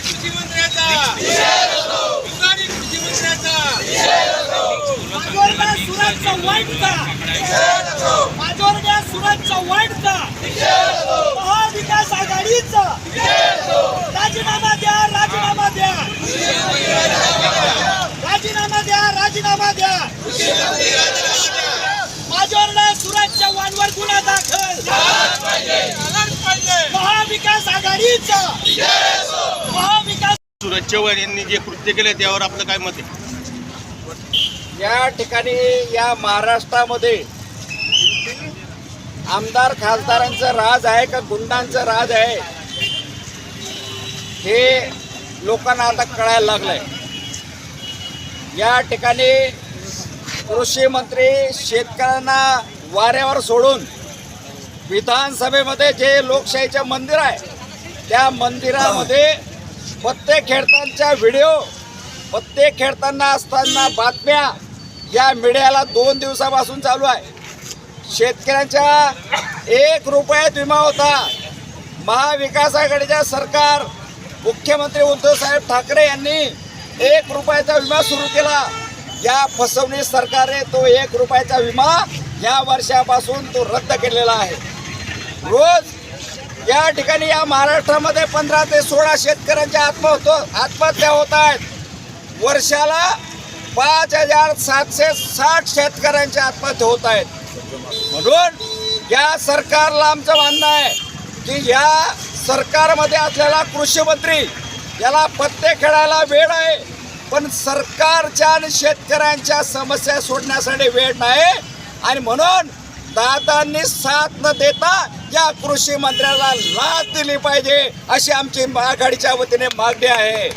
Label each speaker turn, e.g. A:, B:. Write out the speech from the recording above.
A: कृषी मंत्र्याचा. तुतारी कृषी मंत्र्याचा.
B: माजोरड्या सुरतचा वाईटचा माजोरड्या सुरतचा वाईटचा महाविकास आघाडीचा. राजीनामा द्या राजीनामा द्या. राजीनामा द्या राजीनामा द्या माजोरड्या सुरतच्या वानवर गुन्हा दाखल
A: झालाच पाहिजे
B: महाविकास आघाडीचा महाविकास
C: सुरज चव्हाण यांनी जे कृत्य केले त्यावर आपलं काय मत आहे?
D: या ठिकाणी या महाराष्ट्रामध्ये आमदार खासदारांचं राज आहे का गुंडांचं राज आहे? हे लोकांना आता कळायला लागलंय. या ठिकाणी कृषी मंत्री शेतकऱ्यांना वाऱ्यावर सोडून विधानसभेमध्ये जे लोकशाहीचं मंदिर आहे त्या मंदिरामध्ये पत्ते खेळतांच्या व्हिडिओ पत्ते खेळताना असताना बातम्या या मीडियाला दोन दिवसापासून चालू आहे. शेतकऱ्यांच्या एक रुपयात विमा होता. महाविकास आघाडीच्या सरकार मुख्यमंत्री उद्धवसाहेब ठाकरे यांनी एक रुपयाचा विमा सुरू केला. या फसवणी सरकारने तो एक रुपयाचा विमा या वर्षापासून तो रद्द केलेला आहे. रोज या ठिकाणी या महाराष्ट्रामध्ये पंधरा ते सोळा शेतकऱ्यांच्या आत्महत्या आत्महत्या होत आहेत. वर्षाला पाच हजार सातशे साठ शेतकऱ्यांच्या आत्महत्या होत आहेत. म्हणून या सरकारला आमचं म्हणणं आहे की या सरकारमध्ये असलेला कृषी मंत्री याला पत्ते खेळायला वेळ आहे पण सरकारच्या आणि शेतकऱ्यांच्या समस्या सोडण्यासाठी वेळ नाही. आणि म्हणून दादांनी साथ न देता या कृषी मंत्र्याला लाच दिली पाहिजे अशी आमची आघाडीच्या वतीने मागणी आहे.